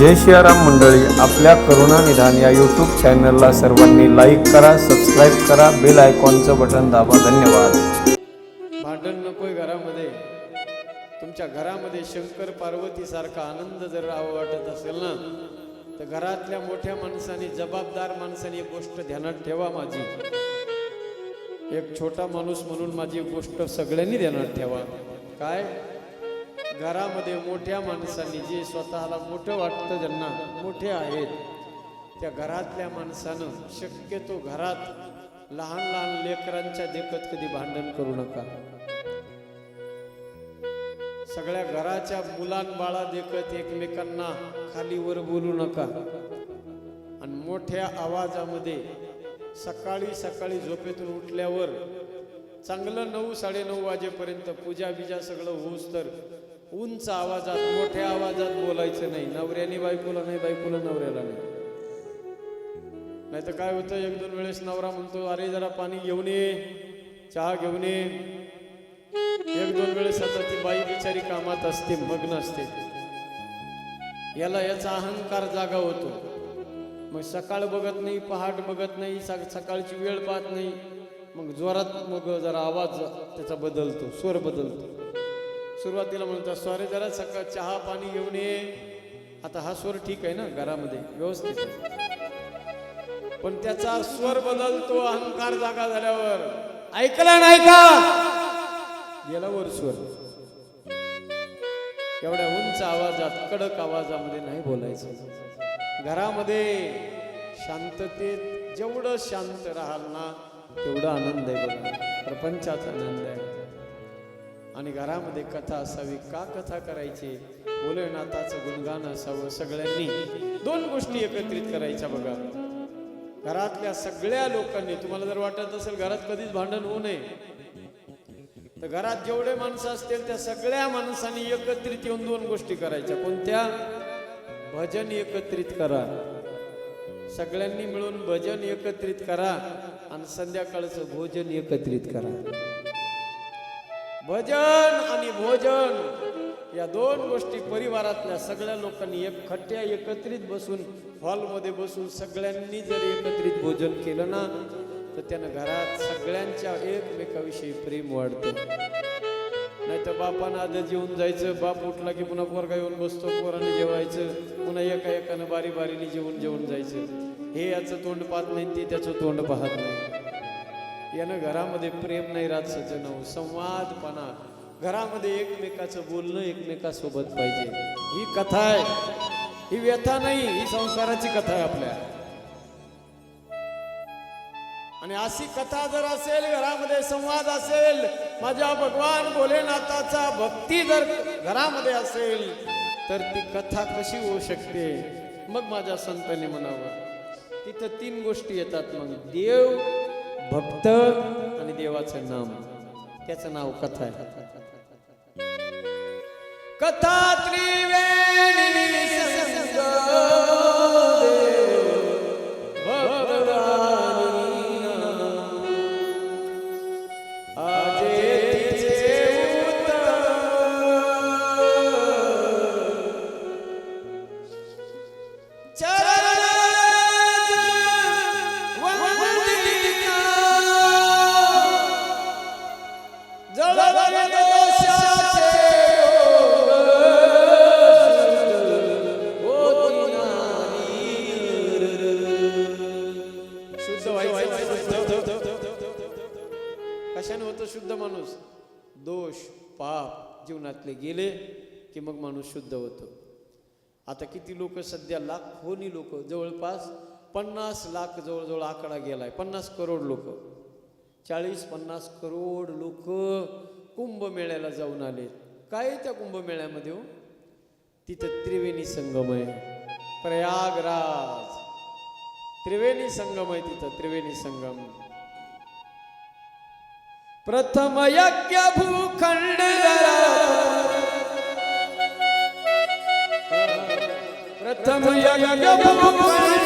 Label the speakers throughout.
Speaker 1: जय श्रीराम मंडळी आपल्या करुणा निधान या यूट्यूब चॅनलला सर्वांनी लाईक करा सबस्क्राईब करा बेल आयकॉनचं बटन दाबा. धन्यवाद.
Speaker 2: भांडण नकोय घरामध्ये. तुमच्या घरामध्ये शंकर पार्वती सारखा आनंद जर राहावा वाटत असेल ना तर घरातल्या मोठ्या माणसाने जबाबदार माणसाने एक गोष्ट ध्यानात ठेवा माझी. एक छोटा माणूस म्हणून माझी गोष्ट सगळ्यांनी ध्यानात ठेवा. काय? घरामध्ये मोठ्या माणसांनी जे स्वतःला मोठं वाटतं ज्यांना मोठे आहेत त्या घरातल्या माणसानं शक्यतो घरात लहान लहान लेकरांच्या देखत कधी भांडण करू नका. सगळ्या घराच्या मुलांबाळा देखत एकमेकांना खालीवर बोलू नका. आणि मोठ्या आवाजामध्ये सकाळी सकाळी झोपेतून उठल्यावर चांगलं नऊ साडेनऊ वाजेपर्यंत पूजा बिजा सगळं होऊस तर उंच आवाजात मोठ्या आवाजात बोलायचं नाही. नवऱ्याने बायकोला नाही बायकोला नवऱ्याला नाही. नाही तर काय होतं एक दोन वेळेस नवरा म्हणतो अरे जरा पाणी घेऊन ये चहा घेऊन ये. एक दोन वेळेस आता ती बाई बिचारी कामात असते मग्न असते. याला याचा अहंकार जागा होतो. मग सकाळ बघत नाही पहाट बघत नाही सकाळची वेळ पाहत नाही. मग जोरात मग जरा आवाज त्याचा बदलतो स्वर बदलतो. सुरुवातीला म्हणतात स्वारे जरा सकाळ चहा पाणी येऊन ये. आता हा स्वर ठीक आहे ना घरामध्ये व्यवस्थित पण त्याचा स्वर बदलतो अहंकार जागा झाल्यावर. ऐकला नाही का? गेला वर स्वर. एवढ्या उंच आवाजात कडक आवाजामध्ये नाही बोलायचं. घरामध्ये शांततेत जेवढं शांत राहाल ना तेवढा आनंद आहे बघा. प्रपंचाचा आनंद आहे. आणि घरामध्ये कथा असावी का कथा करायची? भोलेनाथाचं गुणगान असावं सगळ्यांनी. दोन गोष्टी एकत्रित करायच्या बघा. घरातल्या सगळ्या लोकांनी तुम्हाला जर वाटत असेल घरात कधीच भांडण होऊ नये तर घरात जेवढे माणसं असतील त्या सगळ्या माणसांनी एकत्रित येऊन दोन गोष्टी करायच्या. कोणत्या? भजन एकत्रित करा. सगळ्यांनी मिळून भजन एकत्रित करा आणि संध्याकाळचं भोजन एकत्रित करा. भजन आणि भोजन या दोन गोष्टी परिवारातल्या सगळ्या लोकांनी एक खट्ट्या एकत्रित बसून हॉलमध्ये बसून सगळ्यांनी जर एकत्रित भोजन केलं ना तर त्यानं घरात सगळ्यांच्या एकमेकाविषयी प्रेम वाढतं. नाही तर बापानं आधी जेवून जायचं बाप उठला की पुन्हा पोरगा येऊन बसतो पोराने जेवायचं पुन्हा एका एकानं बारी बारीने जेवून जेवून जायचं. हे याचं तोंड पाहत नाही ते त्याचं तोंड पाहत नाही. यानं घरामध्ये प्रेम नाही राहत सजन संवादपणा. घरामध्ये एकमेकाचं बोलणं एकमेकासोबत पाहिजे. ही कथा आहे. ही व्यथा नाही ही संसाराची कथा आहे आपल्या. आणि अशी कथा जर असेल घरामध्ये संवाद असेल माझ्या भगवान भोलेनाथाचा भक्ती जर घरामध्ये असेल तर ती कथा कशी होऊ शकते? मग माझ्या संतांनी म्हणावं तिथं तीन गोष्टी येतात मग. देव भक्त आणि देवाचं नाम. त्याचं नाव कथा आहे. कथा त्रिवेणी व्हायचं कशाने होतं शुद्ध माणूस? दोष पाप जीवनातले गेले की मग माणूस शुद्ध होतो. आता किती लोक सध्या लाखोनी लोक जवळपास पन्नास लाख जवळजवळ आकडा गेलाय. पन्नास करोड लोक. चाळीस पन्नास करोड लोक कुंभमेळ्याला जाऊन आले. काय त्या कुंभमेळ्यामध्ये हो? तिथं त्रिवेणी संगम आहे. प्रयागराज. त्रिवेणी संगम आहे तिथं त्रिवेणी संगम. प्रथम यज्ञ भूखंड. प्रथम यज्ञ भूखंड.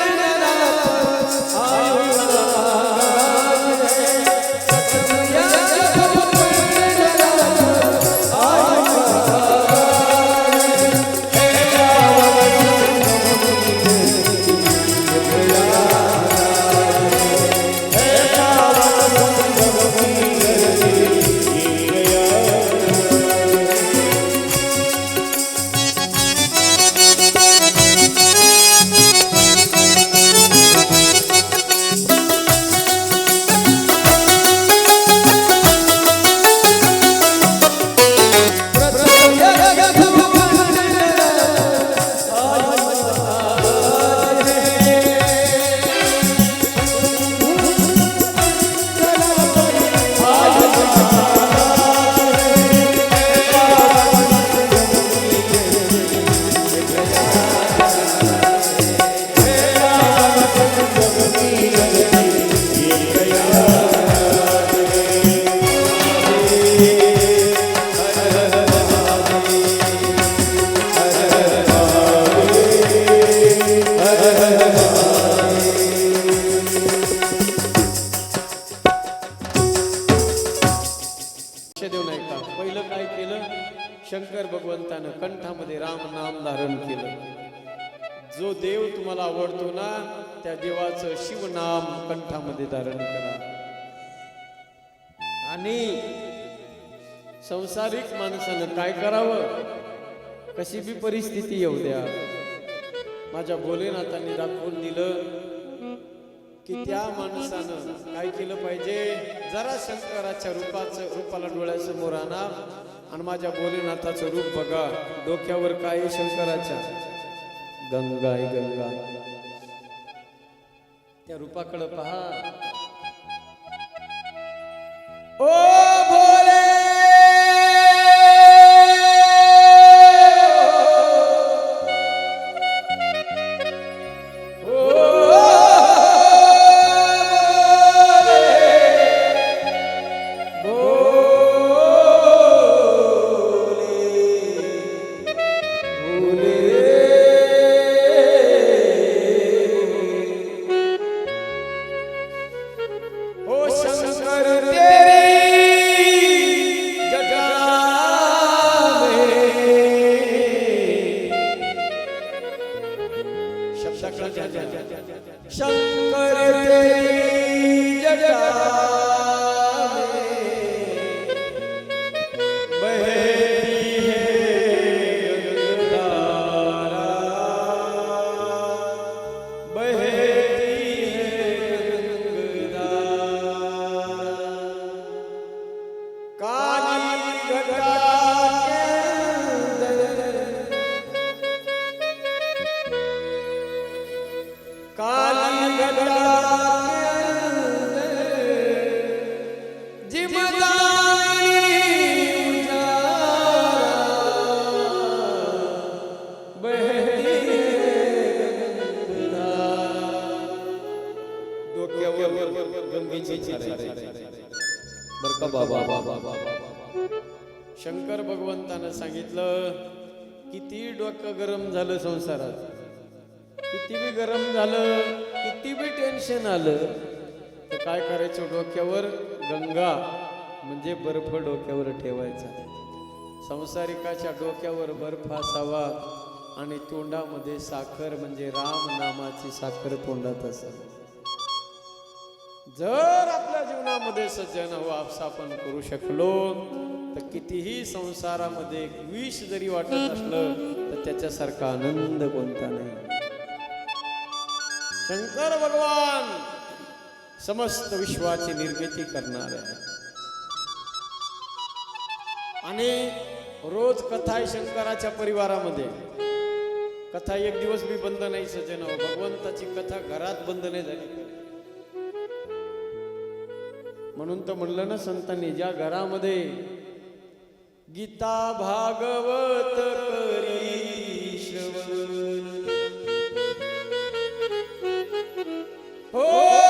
Speaker 2: केलं जो देव तुम्हाला आवडतो ना त्या देवाचं शिवनाम कंठामध्ये धारण करा. आणि संसारिक माणसानं काय करावं? कशी बी परिस्थिती येऊ द्या. माझ्या भोलेनाथांनी दाखवून दिलं की त्या माणसानं काय केलं पाहिजे? जरा शंकराच्या रूपाचं रूपाला डोळ्यासमोर आणा आणि माझ्या भोलेनाथाचं रूप बघा. डोक्यावर काय शंकराच्या? गंगा आहे गंगा. त्या रूपाकडं पहा. ओ! में शंकर भगवंतानं सांगितलं किती डोकं गरम झालं संसारात. किती बी गरम झालं किती बी टेन्शन आलं तर काय करायचं डोक्यावर? गंगा म्हणजे बर्फ डोक्यावर ठेवायचा. संसारिकाच्या डोक्यावर बर्फ असावा आणि तोंडामध्ये साखर म्हणजे राम नामाची साखर तोंडात असावी. जर आपल्या जीवनामध्ये सज्जन हो आपसा आपण करू शकलो तर कितीही संसारामध्ये विष जरी वाटत असलं तर त्याच्यासारखा आनंद कोणता नाही. शंकर भगवान समस्त विश्वाची निर्मिती करणार आहे आणि रोज कथा आहे शंकराच्या परिवारामध्ये. कथा एक दिवस मी बंद नाही सजन भगवंताची कथा घरात बंद नाही झाली. म्हणून तर म्हणलं ना संतांनी ज्या घरामध्ये गीता भागवत करी श्रवण. हो